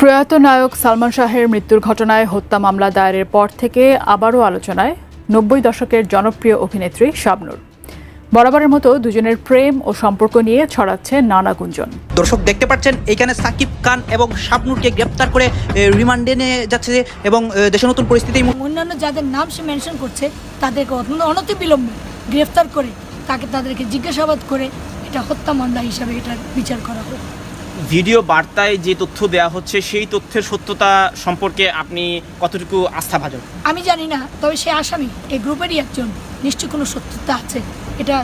প্রয়াত নায়ক সালমান শাহের মৃত্যুর ঘটনায় হত্যা মামলা দায়েরের পর থেকে আবারও আলোচনায় নব্বই দশকের জনপ্রিয় অভিনেত্রী শাবনূর। বরাবরের মতো দুজনের প্রেম ও সম্পর্ক নিয়ে ছড়াচ্ছে নানা গুঞ্জন। দর্শক দেখতে পাচ্ছেন এখানে সাকিব খান এবং শাবনুরকে গ্রেপ্তার করে রিমান্ডে নিয়ে যাচ্ছে এবং দেশের নতুন পরিস্থিতি অন্যান্য যাদের নাম সে মেনশন করছে তাদেরকে অনতি অনতিবিলম্বে গ্রেফতার করে তাকে তাদেরকে জিজ্ঞাসাবাদ করে এটা হত্যা মামলা হিসাবে এটার বিচার করা হোক। ভিডিও বার্তায় যে তথ্য দেওয়া হচ্ছে সেই তথ্যের সত্যতা সম্পর্কে আপনি কতটুকু আস্থাভাজন? আমি জানি না তবে সে আসামি। এই গ্রুপেরই একজন। নিশ্চয়ই কোনো সত্যতা আছে। এটা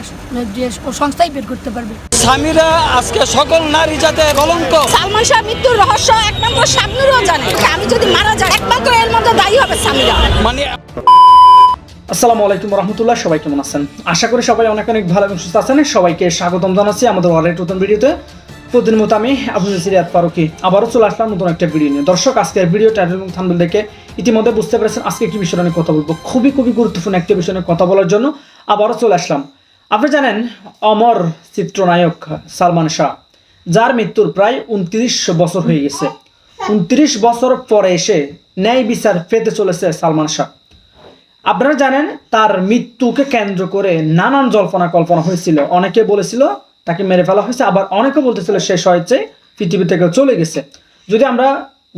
যে ও সংস্থাই বের করতে পারবে। স্বামীরা আজকে সকল নারী জাতে কলঙ্ক। সালমান শাহ মৃত্যুর রহস্য একমাত্র শাবনুরও জানে। আমি যদি মারা যাই একমাত্র এর মধ্যে দায়ী হবে স্বামীরা। মানে আসসালামু আলাইকুম রহমতুল্লাহ সবাই কেমন আছেন? আশা করি সবাই অনেক অনেক ভালো এবং সুস্থ আছেন। সবাইকে স্বাগতম জানাচ্ছি আমাদের অনেক নতুন ভিডিওতে। প্রতিদিন মতো আমি আপনাদের সিরিয়াত পারুকি আবারও চলে আসলাম নতুন একটা ভিডিও নিয়ে। দর্শক, আজকের ভিডিও টাইটেল এবং থাম্বনেল দেখে ইতিমধ্যে বুঝতে পেরেছেন আজকে একটি বিষয় নিয়ে কথা বলব। খুবই খুবই গুরুত্বপূর্ণ একটি বিষয় নিয়ে কথা বলার জন্য আবারও চলে আসলাম। আপনি জানেন, অমর চিত্রনায়ক সালমান শাহ, যার মৃত্যুর প্রায় উনত্রিশ বছর হয়ে গেছে। উনত্রিশ বছর পরে এসে ন্যায় বিচার পেতে চলেছে সালমান শাহ। আপনারা জানেন, তার মৃত্যুকে কেন্দ্র করে নানান জল্পনা কল্পনা হয়েছিল। অনেকে বলেছিল তাকে মেরে ফেলা হয়েছে। আবার অনেকে বলতেছিল শেষ হয়েছে পৃথিবী থেকে চলে গেছে। যদি আমরা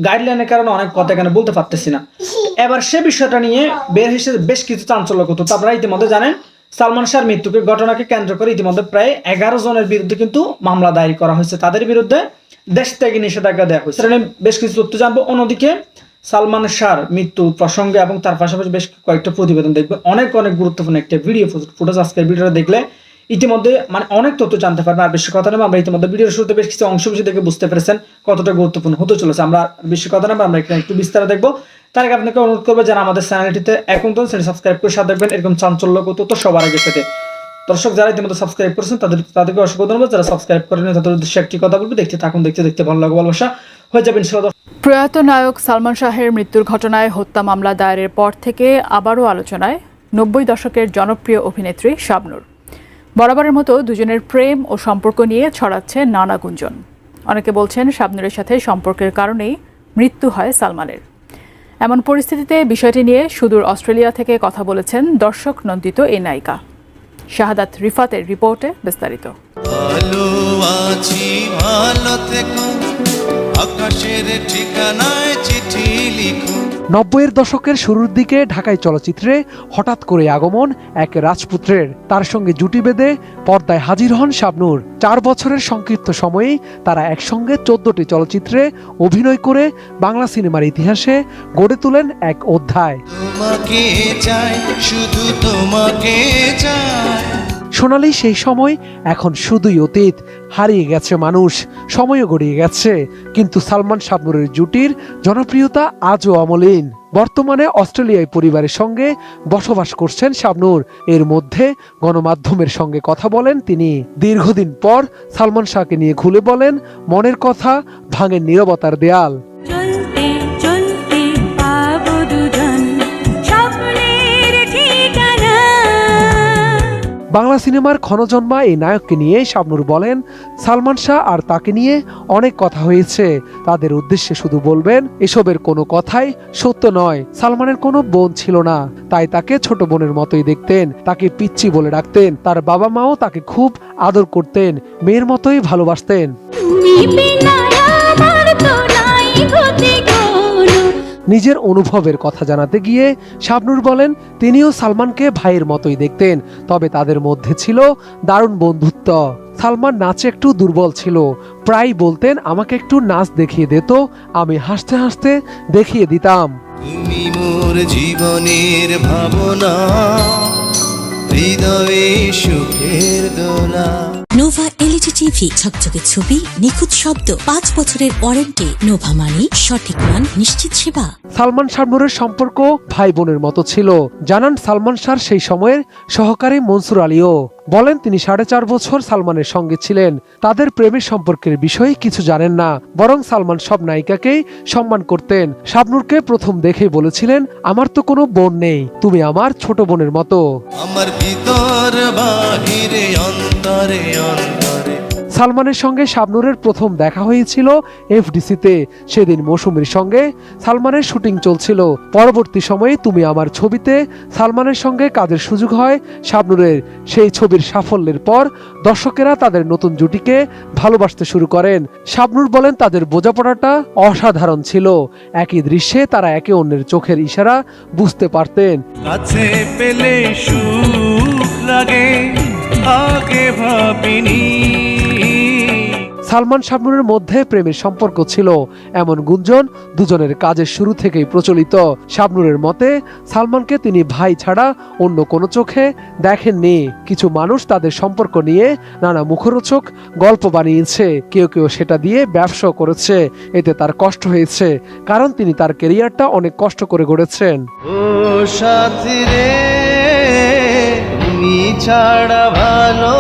গাইডলাইনের কারণে অনেক কথা এখানে বলতে পারতেছি না। এবার সে বিষয়টা নিয়ে বের হিসেবে বেশ কিছু চাঞ্চল্য করতো তো আপনারা ইতিমধ্যে জানেন, সালমান শাহর মৃত্যুকে ঘটনাকে কেন্দ্র করে ইতিমধ্যে প্রায় এগারো জনের বিরুদ্ধে কিন্তু মামলা দায়ের করা হয়েছে। তাদের বিরুদ্ধে দেশ থেকে নিষেধাজ্ঞা দেওয়া হয়েছে। সেটা নিয়ে বেশ কিছু তথ্য জানব। অন্যদিকে সালমান শাহর মৃত্যু প্রসঙ্গে এবং তার পাশাপাশি বেশ কয়েকটা প্রতিবেদন দেখবে। অনেক অনেক গুরুত্বপূর্ণ একটা ভিডিও ফুটেজ আজকের ভিডিওটা দেখলে ইতিমধ্যে মানে অনেক তথ্য জানতে পারবেন আর বেশি কথা নেই আমরা ইতিমধ্যে ভিডিওর শুরুতে বেশ কিছু অংশ বেশি দেখে বুঝতে পেরেছেন কতটা গুরুত্বপূর্ণ হতে চলেছে। আমরা বেশি কথা নেই আমরা এখানে একটু বিস্তারে দেখব। তার আগে আপনাকে অনুরোধ করব যারা আমাদের চ্যানেলটিতে এখন তো সাবস্ক্রাইব করে সাথে দেখবেন এরকম চাঞ্চল্য তথ্য সবার আগে পেতে। দর্শক, যারা ইতিমধ্যে সাবস্ক্রাইব করেছেন, তাদের, তাদেরকে অসংখ্য ধন্যবাদ। যারা সাবস্ক্রাইব করেন তাদের উদ্দেশ্যে একটি কথা বলব, দেখতে থাকুন, দেখতে দেখতে ভালো লাগবে, ভালোবাসা হয়ে যাবে, ইনশাআল্লাহ। প্রয়াত নায়ক সালমান শাহের মৃত্যুর ঘটনায় হত্যা মামলা দায়েরের পর থেকে আবারও আলোচনায় নব্বই দশকের জনপ্রিয় অভিনেত্রী শাবনূর। বরাবরের মতো দুজনের প্রেম ও সম্পর্ক নিয়ে ছড়াচ্ছে নানা গুঞ্জন। অনেকে বলছেন শাবনূরের সাথে সম্পর্কের কারণেই মৃত্যু হয় সালমানের। এমন পরিস্থিতিতে বিষয়টি নিয়ে সুদূর অস্ট্রেলিয়া থেকে কথা বলেছেন দর্শক নন্দিত এই নায়িকা। শাহাদাত রিফাতের রিপোর্টে বিস্তারিত। আকাশের ঠিকানায় নব্বইয়ের দশকের শুরুর দিকে ঢাকায় চলচ্চিত্রে হঠাৎ করে আগমন এক রাজপুত্রের। তার সঙ্গে জুটি বেঁধে পর্দায় হাজির হন শাবনূর। চার বছরের সংক্ষিপ্ত সময়েই তারা একসঙ্গে চোদ্দটি চলচ্চিত্রে অভিনয় করে বাংলা সিনেমার ইতিহাসে গড়ে তোলেন এক অধ্যায়। তোমাকে চাই, শুধু তোমাকে সোনালি সেই সময় এখন শুধুই অতীত। হারিয়ে গেছে মানুষ, সময়ও গড়িয়ে গেছে। কিন্তু সালমান শাবনুরের জুটির জনপ্রিয়তা আজও অমলিন। বর্তমানে অস্ট্রেলিয়ায় পরিবারের সঙ্গে বসবাস করছেন শাবনুর এর মধ্যে গণমাধ্যমের সঙ্গে কথা বলেন তিনি। দীর্ঘদিন পর সালমান শাহকে নিয়ে খুলে বলেন, মনের কথা ভাঙেন নীরবতার দেয়াল। বাংলা সিনেমার ক্ষণজন্মা এই নায়ককে নিয়ে শাবনুর বলেন, সালমান শাহ আর তাকে নিয়ে অনেক কথা হয়েছে। তাদের উদ্দেশ্যে শুধু বলবেন, এসবের কোনো কথাই সত্য নয়, সালমানের কোনো বোন ছিল না। তাই তাকে ছোট বোনের মতোই দেখতেন, তাকে পিচ্ছি বলে ডাকতেন, তার বাবা মাও তাকে খুব আদর করতেন, মেয়ের মতোই ভালোবাসতেন। নিজের অনুভবের কথা জানাতে গিয়ে শাবনুর বলেন, তিনিও সালমানকে ভাইয়ের মতোই দেখতেন, তবে তাদের মধ্যে ছিল দারুণ বন্ধুত্ব। সালমান নাচে একটু দুর্বল ছিল। প্রায় বলতেন, আমাকে একটু নাচ দেখিয়ে দিত আমি হাসতে হাসতে দেখিয়ে দিতাম। তুমি মোর জীবনের ভাবনা, হৃদয়ে সুখের দোলা। নোভা এলইডি টিভি, ঝকঝকে ছবি, নিখুঁত শব্দ, পাঁচ বছরের ওয়ারেন্টি, নোভা মানি, সঠিক মান, নিশ্চিত সেবা। সালমান শাবনুরের সম্পর্ক ভাই বোনের মতো ছিল। জানান সালমান শাহর সেই সময়ের সহকারী মনসুর আলীও। বলেন তিনি সাড়ে চার বছর সালমানের সঙ্গে ছিলেন। তাদের প্রেমের সম্পর্কের বিষয়ে কিছু জানেন না, বরং সালমান সব নায়িকাকেই সম্মান করতেন। শাবনুরকে প্রথম দেখেই বলেছিলেন, আমার তো কোনো বোন নেই, তুমি আমার ছোট বোনের মতো। আমার ভিতর বাহিরে অন্তরে। সালমানের সঙ্গে শাবনুরের প্রথম দেখা হয়েছিল এফডিসিতে। সেদিন মৌসুমীর সঙ্গে সালমানের শুটিং চলছিল। পরবর্তী সময়ে তুমি আমার ছবিতে সালমানের সঙ্গে কাজের সুযোগ হয় শাবনুরের। সেই ছবির সাফল্যের পর দর্শকেরা তাদের নতুন জুটিকে ভালোবাসতে শুরু করেন। শাবনুর বলেন তাদের বোঝাপড়াটা অসাধারণ ছিল। একই দৃশ্যে তারা একে অন্যের চোখের ইশারা বুঝতে পারতেন। লাগে, আগে ভাবিনি। সালমান শাবনুরের মধ্যে প্রেমের সম্পর্ক ছিল। এমন গুঞ্জন দুজনের কাজের শুরু থেকেই প্রচলিত। শাবনুরের মতে, সালমানকে তিনি ভাই ছাড়া অন্য কোনো চোখে দেখেননি। কিছু মানুষ তাদের সম্পর্ক নিয়ে নানা মুখরোচক গল্প বানিয়েছে। কেউ কেউ সেটা দিয়ে ব্যবসা করেছে। এতে তার কষ্ট হয়েছে, কারণ তিনি তার কেরিয়ারটা অনেক কষ্ট করে গড়েছেন। ছাড়া ভালো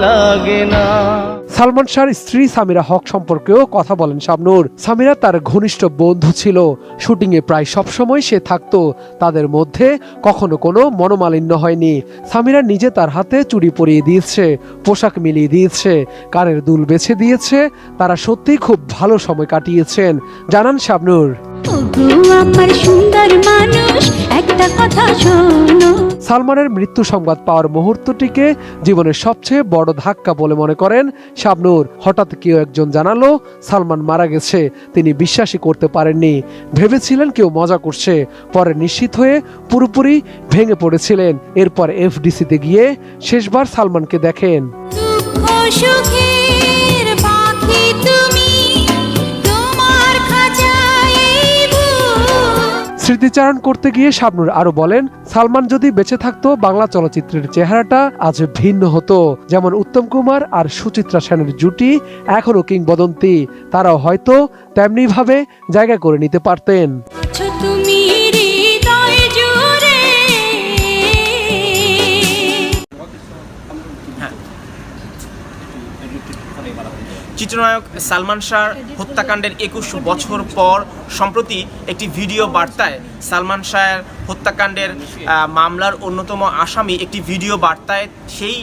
লাগে না। সালমান শাহর স্ত্রী সামিরা হক সম্পর্কেও কথা বলেন শাবনুর। সামিরা তার ঘনিষ্ঠ বন্ধু ছিল। শুটিংয়ে প্রায় সবসময় সে থাকতো। তাদের মধ্যে কখনো কোনো মনোমালিন্য হয়নি। সামিরা নিজে তার হাতে চুড়ি পরিয়ে দিয়েছে, পোশাক মিলিয়ে দিয়েছে, কানের দুল বেছে দিয়েছে। তারা সত্যিই খুব ভালো সময় কাটিয়েছেন। জানান শাবনুর। আমার সুন্দর মানুষ একটা কথা শোনো। সালমানের মৃত্যু সংবাদ পাওয়ার মুহূর্তটিকে জীবনের সবচেয়ে বড় ধাক্কা বলে মনে করেন শাবনুর। হঠাৎ কেউ একজন জানালো সালমান মারা গেছে। তিনি বিশ্বাসই করতে পারেননি। ভেবেছিলেন কেউ মজা করছে। পরে নিশ্চিত হয়ে পুরোপুরি ভেঙে পড়েছিলেন। এরপর এফডিসিতে গিয়ে শেষবার সালমানকে দেখেন। দুঃখ স্মৃতিচারণ করতে গিয়ে শাবনুর আরও বলেন, সালমান যদি বেঁচে থাকতো, বাংলা চলচ্চিত্রের চেহারাটা আজ ভিন্ন হতো। যেমন উত্তম কুমার আর সুচিত্রা সেনের জুটি এখনও কিংবদন্তি। তারাও হয়তো তেমনিভাবে জায়গা করে নিতে পারতেন। চিত্রনায়ক সালমান শাহ হত্যাকাণ্ডের একুশ বছর পর, সম্প্রতি একটি ভিডিও বার্তায় সালমান শাহের হত্যাকাণ্ডের মামলার অন্যতম আসামি একটি ভিডিও বার্তায় সেই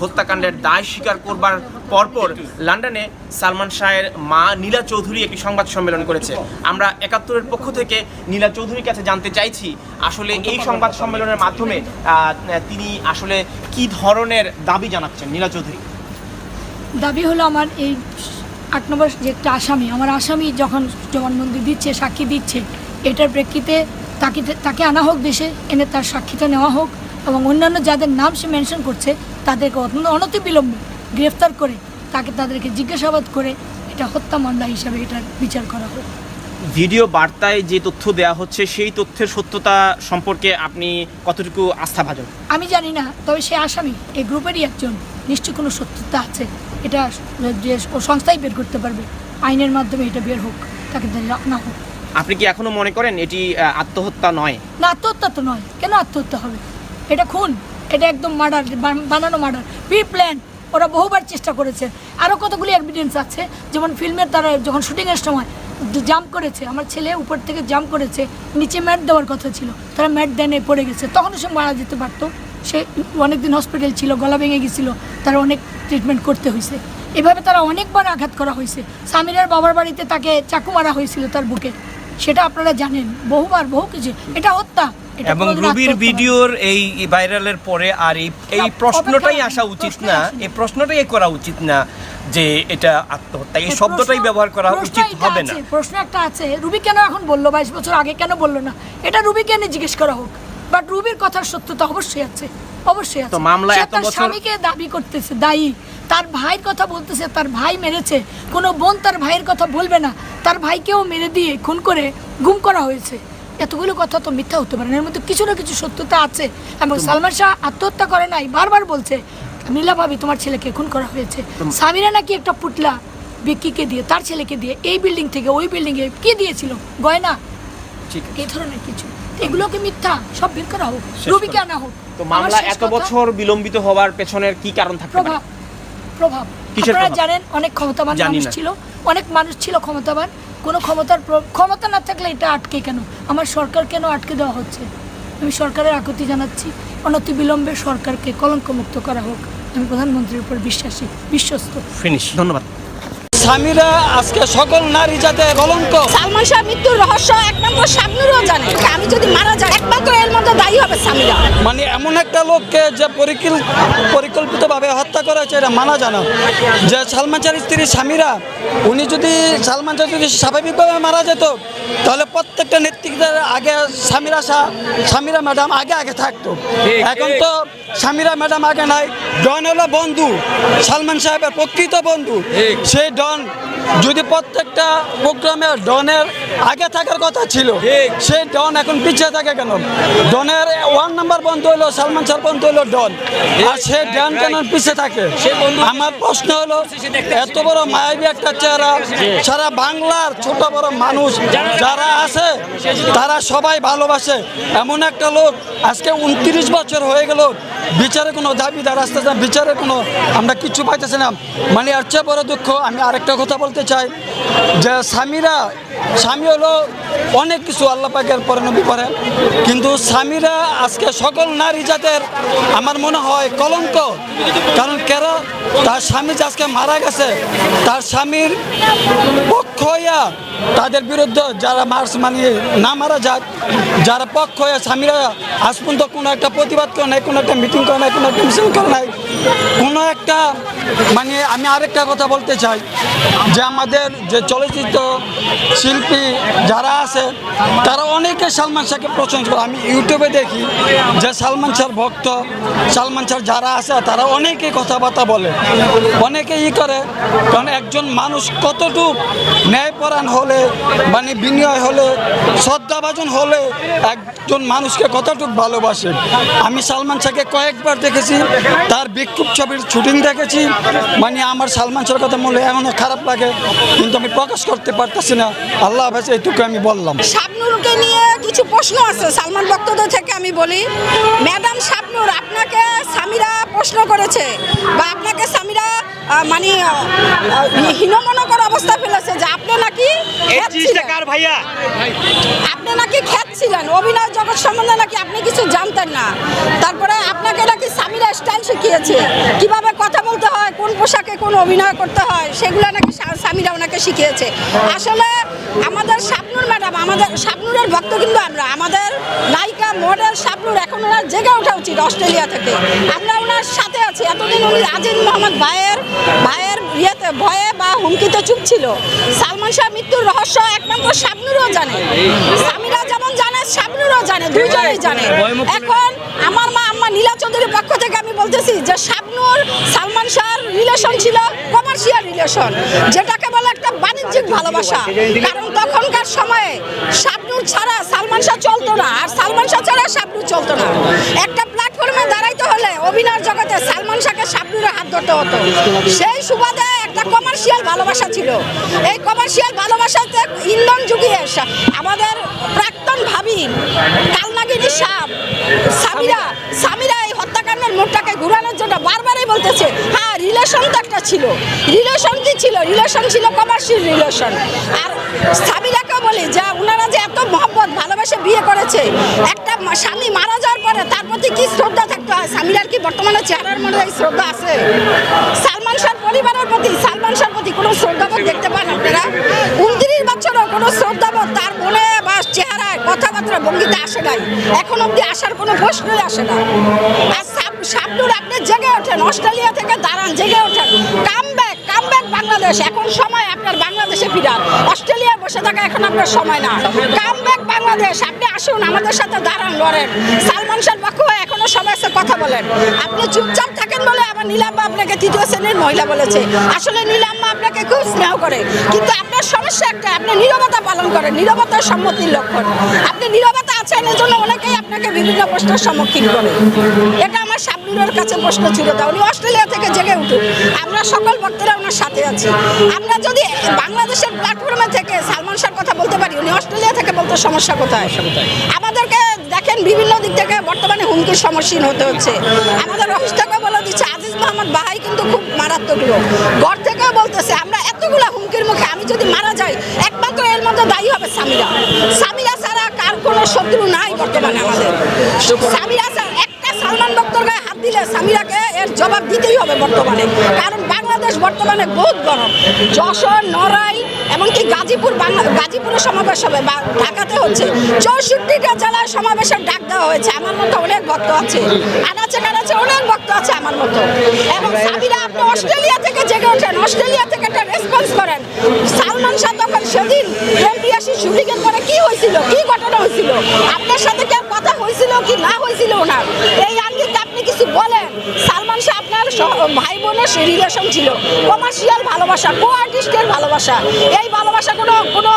হত্যাকাণ্ডের দায় স্বীকার করবার পরপর লন্ডনে সালমান শাহের মা নীলা চৌধুরী একটি সংবাদ সম্মেলন করেছে। আমরা একাত্তরের পক্ষ থেকে নীলা চৌধুরীর কাছে জানতে চাইছি, আসলে এই সংবাদ সম্মেলনের মাধ্যমে তিনি আসলে কি ধরনের দাবি জানাচ্ছেন নীলা চৌধুরী? দাবি হলো আমার এই আট নম্বর যে একটা আসামি। আমার আসামি যখন জবানবন্দি দিচ্ছে সাক্ষী দিচ্ছে এটার প্রেক্ষিতে তাকে তাকে আনা হোক দেশে এনে তার সাক্ষীটা নেওয়া হোক এবং অন্যান্য যাদের নাম সে মেনশন করছে তাদেরকে অনতিবিলম্বে গ্রেফতার করে তাকে তাদেরকে জিজ্ঞাসাবাদ করে এটা হত্যা মামলা হিসাবে এটার বিচার করা হোক। ভিডিও বার্তায় যে তথ্য দেওয়া হচ্ছে সেই তথ্যের সত্যতা সম্পর্কে আপনি কতটুকু আস্থাভাজন? আমি জানি না তবে সে আসামি এই গ্রুপেরই একজন নিশ্চয়ই কোনো সত্যতা আছে। এটা যে সংস্থাই বের করতে পারবে আইনের মাধ্যমে এটা বের হোক তাকে না হোক। আপনি কি এখনও মনে করেন এটি আত্মহত্যা নয়? না আত্মহত্যা তো নয়। কেন আত্মহত্যা হবে? এটা খুন এটা একদম মার্ডার বানানো মার্ডার। প্রি প্ল্যান ওরা বহুবার চেষ্টা করেছে। আরও কতগুলি এভিডেন্স আছে যেমন ফিল্মের তারা যখন শুটিংয়ের সময় জাম্প করেছে আমার ছেলে উপর থেকে জাম্প করেছে নিচে ম্যাট দেওয়ার কথা ছিল তারা ম্যাট দেনে পড়ে গেছে তখনও সে মারা যেতে পারতো। সে অনেকদিন হসপিটাল ছিল গলা ভেঙে গেছিল তারা অনেক ট্রিটমেন্ট করতে হয়েছে। এভাবে তারা অনেকবার আঘাত করা হয়েছে। সামিরার বাবার বাড়িতে তাকে চাকু মারা হয়েছিল তার বুকে। সেটা আপনারা জানেন বহুবার বহু কিছু। এটা হত্যা এবং রুবির ভিডিওর এই ভাইরালের পরে আর এই এই প্রশ্নটাই আসা উচিত না এই প্রশ্নটাই করা উচিত না যে এটা আত্মহত্যা। এই শব্দটাই ব্যবহার করা উচিত হবে না। প্রশ্ন একটা আছে। রুবি কেন এখন বলল বাইশ বছর আগে কেন বলল না? এটা রুবি কেন জিজ্ঞেস করা হোক। বাট রুবির কথার সত্যতা অবশ্যই আছে অবশ্যই আছে। মামলা এত বছর- স্বামীকে দাবি করতেছে দায়ী। তার ভাইয়ের কথা বলতেছে তার ভাই মেরেছে। কোনো বোন তার ভাইয়ের কথা বলবে না। তার ভাইকেও মেরে দিয়ে খুন করে গুম করা হয়েছে। এতগুলো কথা তো মিথ্যা হতে পারে না। এর মধ্যে কিছু না কিছু সত্যতা আছে। এবং সালমান শাহ আত্মহত্যা করে নাই। বারবার বলছে নীলা ভাবি তোমার ছেলেকে খুন করা হয়েছে। সামিরা নাকি একটা পুটলা বিক্কিকে দিয়ে তার ছেলেকে দিয়ে এই বিল্ডিং থেকে ওই বিল্ডিং এ কি দিয়েছিল? গয়না? এই ধরনের কিছু। এগুলোকে মিথ্যা সব বের করা হোক রুবিকে আনা হোক। তো মামলা এত বছর বিলম্বিত হওয়ার পেছনের কি কারণ থাকতে পারে? প্রভাব প্রভাব। আপনারা জানেন অনেক ক্ষমতাবান মানুষ ছিল অনেক মানুষ ছিল ক্ষমতাবান। কোনো ক্ষমতার ক্ষমতা না থাকলে এটা আটকে কেন? আমার সরকার কেন আটকে দেওয়া হচ্ছে? আমি সরকারের আকুতি জানাচ্ছি অনতি বিলম্বে সরকারকে কলঙ্কমুক্ত করা হোক। আমি প্রধানমন্ত্রীর উপর বিশ্বাসী বিশ্বস্ত। ফিনিশ ধন্যবাদ। স্বামীরা আজকে সকল নারী জাতে কলঙ্ক সালমান শাহ মৃত্যুর রহস্য একমাত্র শাবনুরও জানে। আমি যদি মারা যাই একমাত্র এর মধ্যে দায়ী হবে স্বামীরা। মানে এমন একটা লোককে যে পরিকল পরিকল্পিতভাবে হত্যা করেছে এটা মানা জানা যে সালমান শাহের স্ত্রী স্বামীরা উনি যদি সালমান শাহ যদি স্বাভাবিকভাবে মারা যেত তাহলে প্রত্যেকটা নেতৃত্বের আগে স্বামীরা শাহ স্বামীরা ম্যাডাম আগে আগে থাকতো। এখন তো স্বামীরা ম্যাডাম আগে নাই। ডন হলো বন্ধু। সালমান সাহেবের প্রকৃত বন্ধু। সেই ডন যদি প্রত্যেকটা প্রোগ্রামে ডনের আগে থাকার কথা ছিল সেই ডন এখন পিছিয়ে থাকে কেন? ডনের ওয়ান নাম্বার বন্ধু হলো সালমান শাহ বন্ধু হলো ডন। আর সে ডন কেন পিছিয়ে থাকে? আমার প্রশ্ন হলো এত বড় মায়াবী একটা চেহারা সারা বাংলার ছোট বড় মানুষ যারা আছে তারা সবাই ভালোবাসে। এমন একটা লোক আজকে উনত্রিশ বছর হয়ে গেল বিচারে কোনো দাবিদার আসতেছে না বিচারে কোনো আমরা কিছু পাইতেছি না। মানে এর চেয়ে বড় দুঃখ আমি আরেকটা কথা বলতে চাই যে স্বামীরা, স্বামী হলো অনেক কিছু আল্লাহ পাকের পরিণতি করে কিন্তু স্বামীরা আজকে সকল নারী জাতের আমার মনে হয় কলঙ্ক। কারণ কেন? তার স্বামী যে আজকে মারা গেছে, তার স্বামীর পক্ষ হইয়া তাদের বিরুদ্ধে যারা মার্চ মানিয়ে না মারা যাক যারা পক্ষ হয়ে স্বামীরা আজ পর্যন্ত কোনো একটা প্রতিবাদ করে নাই, কোনো একটা মিটিং করে নাই, কোনো একটা মিছিল করে নাই, কোনো একটা মানে আমি আরেকটা কথা বলতে চাই, যে আমাদের যে চলচ্চিত্র শিল্পী যারা আছে, তারা অনেকে সালমান শাহকে প্রশংসা করে। আমি ইউটিউবে দেখি যে সালমান শাহর ভক্ত, সালমান শাহ যারা আছে, তারা অনেকে কথাবার্তা বলে অনেকে ই করে, কারণ একজন মানুষ কতটুক ন্যায়পরায়ণ হলে মানে বিনয় হলে, শ্রদ্ধাভাজন হলে একজন মানুষকে কতটুক ভালোবাসে। আমি সালমান শাহকে কয়েকবার দেখেছি, তার বিক্ষোভ ছবির শুটিং দেখেছি। মানে আমার সালমান শাহর কথা মনে এখনও খারাপ লাগে, কিন্তু আমি প্রকাশ করতে পারতেছি না। আল্লাহ হাফেজ, এইটুকু আমি বললাম। শাবনুরকে নিয়ে কিছু প্রশ্ন আছে, সালমান ভক্তদের থেকে আমি বলি। ম্যাডাম শাবনুর, আপনাকে স্বামীরা প্রশ্ন করেছে, বা আপনাকে স্বামীরা মানে হীনমনকর অবস্থায় ফেলেছে যে আপনি নাকি খ্যাত ছিলেন। ভাইয়া? আপনি নাকি খ্যাত ছিলেন অভিনয় জগৎ সম্বন্ধে নাকি আপনি কিছু জানতেন না? তারপরে আপনাকে নাকি স্বামীরা স্টাইল শিখিয়েছে। কীভাবে কথা বলতে হয় কোন পোশাকে কোন অভিনয় করতে হয় সেগুলো নাকি ওনাকে শিখিয়েছে। আসলে আমাদের শাবনুর ম্যাডাম আমাদের শাবনুরের ভক্ত কিন্তু আমরা। আমাদের নায়িকা মডেল শাবনুর এখন ওনার জেগে ওঠা উচিত অস্ট্রেলিয়া থেকে। আমরা ওনার সাথে আছি। এতদিন উনি আজিজ মোহাম্মদ ভাইয়ের ভাইয়ের ইয়েতে ভয়ে বা হুমকিতে চুপ ছিল। সালমান শাহ মৃত্যুর রহস্য একমাত্র শাবনুরও জানে। স্বামীরা যেমন জানে শাবনুরও জানে দুইজনেই জানে। এখন আমার নীলা চৌধুরীর পক্ষ থেকে আমি বলতেছি যে শাবনুর সালমান শাহর রিলেশন ছিল কমার্শিয়াল রিলেশন যেটাকে বলে একটা বাণিজ্যিক ভালোবাসা। কারণ তখনকার সময়ে শাবনুর ছাড়া সালমান শাহ চলতো না, আর সালমান শাহ ছাড়া শাবনুর চলতো না। একটা প্ল্যাটফর্মে দাঁড়াইতে হলে অভিনয় জগতে সালমান শাহকে শাবনুরের হাত ধরতে হতো। সেই সুবাদে একটা কমার্শিয়াল ভালোবাসা ছিল। এই কমার্শিয়াল ভালোবাসাতে ইন্ধন যুগিয়ে আমাদের প্রাক্তন ভাবি কালনাগিনী সাপ এই মুখটাকে ঘুরানোর জন্য বারবারই বলতেছে হ্যাঁ রিলেশন তো একটা ছিল। রিলেশন কি ছিল? রিলেশন ছিল কমার্শিয়াল রিলেশন আর স্বামীরাকে বলি, যে ওনারা যে এত মহব্বত, ভালোবাসে বিয়ে করেছে, একটা স্বামী মারা যাওয়ার পরে তার প্রতি কি শ্রদ্ধা থাকতে? হয় স্বামীরার কি বর্তমানে চেহারার মধ্যে এই শ্রদ্ধা আছে? সালমান শাহ পরিবারের প্রতি, সালমান শাহর প্রতি কোনো শ্রদ্ধাবোধ দেখতে পান আপনারা? উনত্রিশ বছরও কোনো শ্রদ্ধাবোধ তার মনে বা চেহারায় কথাবার্তা ভঙ্গিতে আসে নাই। এখন অব্দি আসার কোনো প্রশ্নই আসে না। শাবনুর আপনি জেগে ওঠেন, অস্ট্রেলিয়া থেকে দাঁড়ান, জেগে ওঠেন। Come back come back Bangladesh. এখন সময় আপনার বাংলাদেশে ফিরার। অস্ট্রেলিয়ায় বসে থাকা এখন আপনার সময় না। Come back Bangladesh. আপনি আসুন, আমাদের সাথে দাঁড়ান, লড়েন। সালমান শাহ পক্ষ হয়ে এখনও সবাই সাথে কথা বলেন। আপনি চুপচাপ থাকেন বলে আমার নীলাম্মা আপনাকে তৃতীয় শ্রেণির মহিলা বলেছে। আসলে নীলাম্মা আপনাকে খুব স্নেহ করে। কিন্তু আপনার সমস্যা একটা, আপনি নীরবতা পালন করেন। নীরবতার সম্মতির লক্ষণ। আপনি নীরবতা আছেন এই জন্য অনেকেই আপনাকে বিভিন্ন প্রশ্নের সম্মুখীন করে। এটা শাবনুরের কাছে প্রশ্ন ছিল তা উনি অস্ট্রেলিয়া থেকে জেগে উঠুক আমরা সকল ভক্তরা ওনার সাথে আছি। আমরা যদি বাংলাদেশের প্ল্যাটফর্মে থেকে সালমান শাহর কথা বলতে পারি, উনি অস্ট্রেলিয়া থেকে বলতে সমস্যা কোথায়? আমাদেরকে দেখেন বিভিন্ন দিক থেকে বর্তমানে হুমকির সম্মুখীন হতে হচ্ছে। আমাদের অফিস থেকেও বলে দিচ্ছে, আজিজ মোহাম্মদ বাহাই কিন্তু খুব মারাত্মক লোক। ঘর থেকেও বলতেছে, আমরা এতগুলা হুমকির মুখে আমি যদি মারা যাই, একমাত্র এর মধ্যে দায়ী হবে স্বামীরা স্বামীরা ছাড়া কার কোনো শত্রু নাই বর্তমানে আমাদের। ছাড়া একটা সালমান দত্তর গায়ে হাত দিলে স্বামীরাকে এর জবাব দিতেই হবে বর্তমানে। কারণ বাংলাদেশ বর্তমানে বহুত গরম। যশোর, নড়াই, এমনকি গাজীপুর বাংলা গাজীপুরে সমাবেশ হবে। বা ঢাকাতে হচ্ছে। চৌষট্টিটা জেলায় সমাবেশের ডাক দেওয়া হয়েছে। আমার মতো অনেক ভক্ত আছে। আনাচে কানাচে অনেক ভক্ত আছে আমার মতো। এবং সাবিরা, আপনি অস্ট্রেলিয়া থেকে জেগে ওঠেন। অস্ট্রেলিয়া থেকে একটা রেসপন্স করেন। সালমান শাহ তখন সেদিন এমপিএসসি শুটিংয়ের পরে কি হয়েছিল? কি ঘটনা হয়েছিল? আপনার সাথে কি কথা হয়েছিল কি না হয়েছিল ওনার? এই আঙ্গিকে আপনি কিছু বলেন। সালমান শাহ আপনার ভাই বোনের রিলেশন ছিল। কমার্শিয়াল ভালোবাসা কো আর্টিস্টের ভালোবাসা। এই ভালোবাসা কোনো কোনো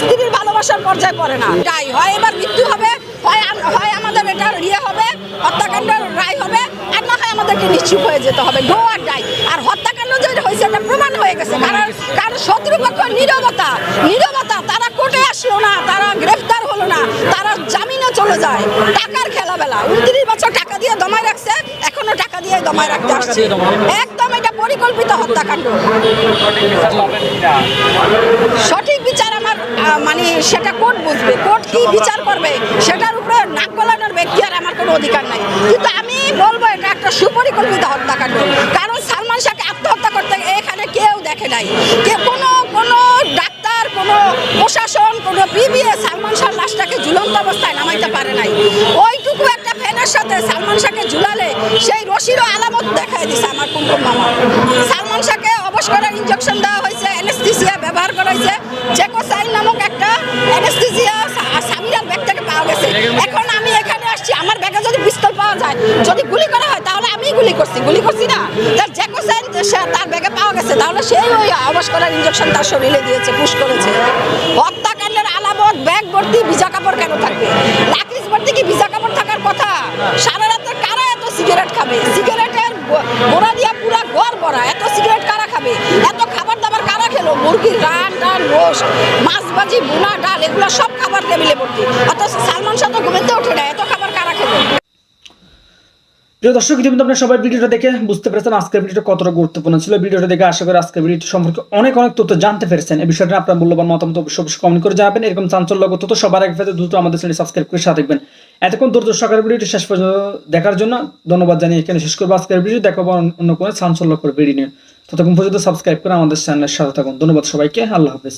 স্ত্রীর ভালোবাসার পর্যায়ে পড়ে না। তাই হয়, এবার মৃত্যু হবে, হয় হয় আমাদের এটা ইয়ে হবে, হত্যাকাণ্ডের রায় হবে, আর না হয় আমাদেরকে নিশ্চুপ হয়ে যেতে হবে ডো আর ডাই আর হত্যাকাণ্ড যেটা হয়েছে, এটা প্রমাণ হয়ে গেছে। কারণ কারণ শত্রুপক্ষ নীরবতা নীরবতা, তারা কোর্টে আসলো না, তারা গ্রেফতার হলো না, তারা চলে যায়। টাকার খেলাবেলা। উনত্রিশ বছর টাকা দিয়ে দমায় রাখছে এখনও টাকা দিয়ে দমায় রাখতে আসছে। একদম এটা পরিকল্পিত হত্যাকাণ্ড। সঠিক বিচার আমার মানে সেটা কোর্ট বুঝবে। কোর্ট কি বিচার করবে সেটার উপরে নাক গলানোর ব্যক্তি আর আমার কোনো অধিকার নাই। কিন্তু আমি বলব এটা একটা সুপরিকল্পিত হত্যাকাণ্ড। কারণ সালমান শাহকে আত্মহত্যা করতে এখানে কেউ দেখে নাই। কে কোনো কোনো ডাক্তার কোনো প্রশাসন কোনো বিবিএ সালমান শাহ লাশটাকে ঝুলন্ত অবস্থায় নামাইতে পারে নাই। ওইটুকু একটা ফ্যানের সাথে সালমান শাহকে ঝুলালে সেই রশিরও আলামত দেখায় দিছে আমার কুমকুম মামা। সালমান শাহকে অবশ করার ইঞ্জেকশন দেওয়া হয়েছে অ্যানেস্থিসিয়া ব্যবহার করা হয়েছে। জেকোসাইন নামক একটা অ্যানেস্থিসিয়া সামিরার ব্যাগ থেকে পাওয়া গেছে। এখন আমি এখানে আসছি, আমার ব্যাগে যদি পিস্তল পাওয়া যায়, যদি গুলি করা হয়, তাহলে আমি গুলি করছি। গুলি করছি না। তার জেকোসাইন সে- তার ব্যাগে পাওয়া গেছে, তাহলে সেই ওই অবশ করার ইঞ্জেকশন তার শরীরে দিয়েছে, পুশ করেছে। ভর্তি ভিজা কাপড় কেন থাকবে? লাকিস ভর্তি কি ভিজা কাপড় থাকার কথা? সারা রাতে কারা এত সিগারেট খাবে? সিগারেটের গোড়া দিয়া পুরা ঘর ভরা। এত সিগারেট কারা খাবে? এত খাবার দাবার কারা খেলো? মুরগির রান, টান রোস মাছ ভাজি বুনা ডাল, এগুলো সব খাবার টেবিলে ভর্তি। অথচ সালমান তো ঘুমেতে ওঠে না এত খাবার কারা খেলো প্রিয় দর্শক, ইতিমধ্যে আপনারা সবাই ভিডিওটা দেখে বুঝতে পেরেছেন আজকের ভিডিওটা কতটা গুরুত্বপূর্ণ ছিল। ভিডিওটা দেখে আশা করি আজকের ভিডিওটি সম্পর্কে অনেক অনেক তথ্য জানতে পেরেছেন। এই বিষয়টা আপনার মূল্যবান মতামত অবশ্যই অবশ্যই কমেন্ট করে জানাবেন। এরকম চাঞ্চল্যগত তথ্য সবার আগে পেতে দ্রুত আমাদের চ্যানেল সাবস্ক্রাইব করে সাথে দেখবেন এতক্ষণ দ্রুত সকালের ভিডিওটি শেষ পর্যন্ত দেখার জন্য ধন্যবাদ জানিয়ে এখানে শেষ করব। আজকের ভিডিও দেখাবো অন্য কোনো চাঞ্চল্যকর ভিডিও নিয়ে। ততক্ষণ পর্যন্ত সাবস্ক্রাইব করে আমাদের চ্যানেলের সাথে থাকুন। ধন্যবাদ সবাইকে। আল্লাহ হাফেজ।